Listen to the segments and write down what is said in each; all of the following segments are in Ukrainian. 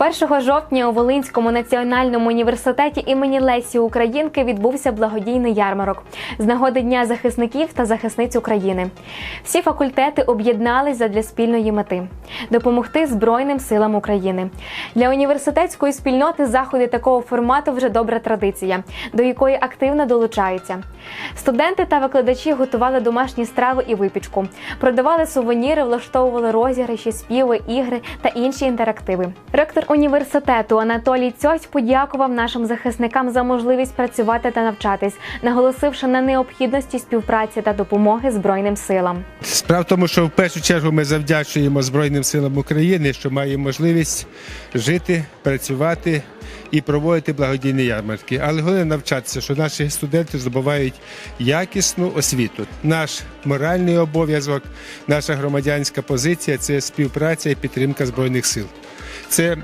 1 жовтня у Волинському національному університеті імені Лесі Українки відбувся благодійний ярмарок з нагоди Дня захисників та захисниць України. Всі факультети об'єднались задля спільної мети допомогти Збройним силам України. Для університетської спільноти заходи такого формату вже добра традиція, до якої активно долучаються. Студенти та викладачі готували домашні страви і випічку, продавали сувеніри, влаштовували розіграші, співи, ігри та інші інтерактиви. Ректор університету Анатолій Цьось подякував нашим захисникам за можливість працювати та навчатись, наголосивши на необхідності співпраці та допомоги Збройним силам. Справа в тому, що в першу чергу ми завдячуємо Збройним силам України, що маємо можливість жити, працювати і проводити благодійні ярмарки. Але головне навчатися, що наші студенти здобувають якісну освіту. Наш моральний обов'язок, наша громадянська позиція це співпраця і підтримка збройних сил. Це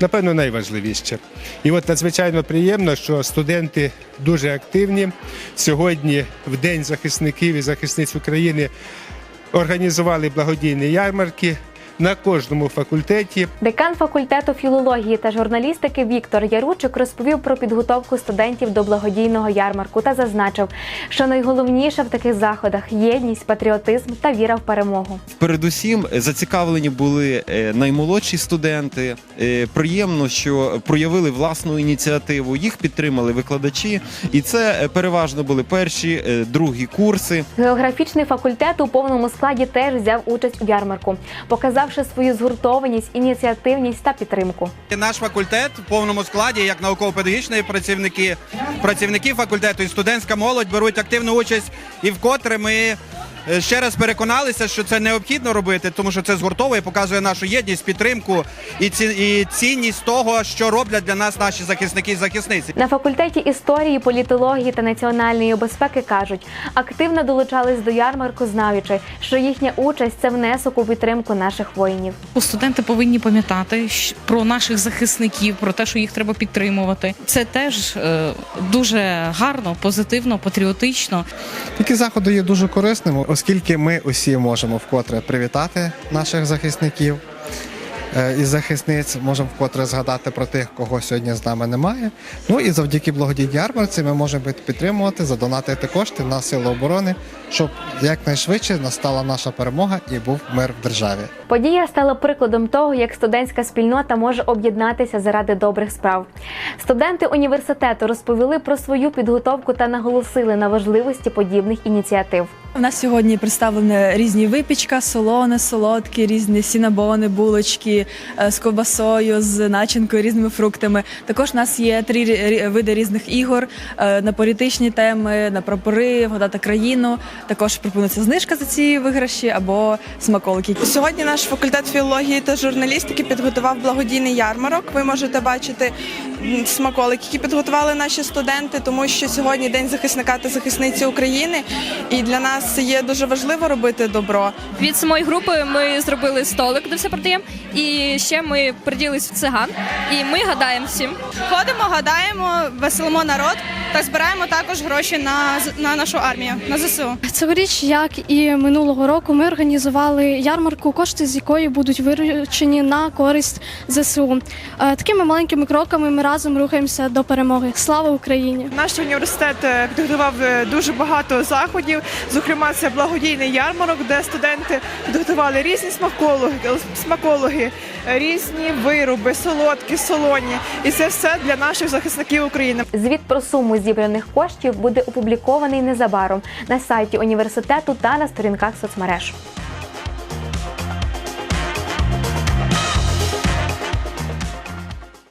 Напевно, найважливіше. І от надзвичайно приємно, що студенти дуже активні. Сьогодні, в День захисників і захисниць України, організували благодійні ярмарки на кожному факультеті. Декан факультету філології та журналістики Віктор Яручик розповів про підготовку студентів до благодійного ярмарку та зазначив, що найголовніше в таких заходах єдність, патріотизм та віра в перемогу. Передусім зацікавлені були е, наймолодші студенти. Е, Приємно, що проявили власну ініціативу. Їх підтримали викладачі, і це е, переважно були перші, е, другі курси. Географічний факультет у повному складі теж взяв участь у ярмарку, показавши свою згуртованість, ініціативність та підтримку. Наш факультет в повному складі, як науково-педагогічні працівники, працівники факультету і студентська молодь беруть активну участь, і вкотре ми ще раз переконалися, що це необхідно робити, тому що це згуртовує, показує нашу єдність, підтримку і ці- і цінність того, що роблять для нас наші захисники і захисниці. На факультеті історії, політології та національної безпеки кажуть, активно долучались до ярмарку, знаючи, що їхня участь це внесок у підтримку наших воїнів. Студенти повинні пам'ятати про наших захисників, про те, що їх треба підтримувати. Це теж е, дуже гарно, позитивно, патріотично. Такі заходи є дуже корисними, оскільки ми усі можемо вкотре привітати наших захисників е, і захисниць, можемо вкотре згадати про тих, кого сьогодні з нами немає. Ну і завдяки благодійній ярмарці ми можемо підтримувати, задонатити кошти на сили оборони, щоб якнайшвидше настала наша перемога і був мир в державі. Подія стала прикладом того, як студентська спільнота може об'єднатися заради добрих справ. Студенти університету розповіли про свою підготовку та наголосили на важливості подібних ініціатив. У нас сьогодні представлені різні випічка, солоне, солодкі, різні сінабони, булочки е, з ковбасою, з начинкою, різними фруктами. Також у нас є три види різних ігор е, на політичні теми, на прапори, вгадати країну. Також пропонується знижка за ці виграші або смаколики. Сьогодні наш факультет філології та журналістики підготував благодійний ярмарок. Ви можете бачити смаколики, які підготували наші студенти, тому що сьогодні день захисника та захисниці України, і для нас є дуже важливо робити добро. Від самої групи ми зробили столик, де все продаємо. І ще ми приділились в циган. І ми гадаємо всім. Ходимо, гадаємо, веселимо народ та збираємо також гроші на, на нашу армію, на ЗСУ. Цьогоріч, як і минулого року, ми організували ярмарку, кошти з якої будуть виручені на користь ЗСУ. Е, Такими маленькими кроками ми разом рухаємося до перемоги. Слава Україні! Наш університет е, підготував е, дуже багато заходів. Зокрема, це благодійний ярмарок, де студенти підготували різні смакологи, смакологи, е, різні вироби, солодкі, солоні. І це все для наших захисників України. Звіт про суму зібраних коштів буде опублікований незабаром на сайті університету та на сторінках соцмереж.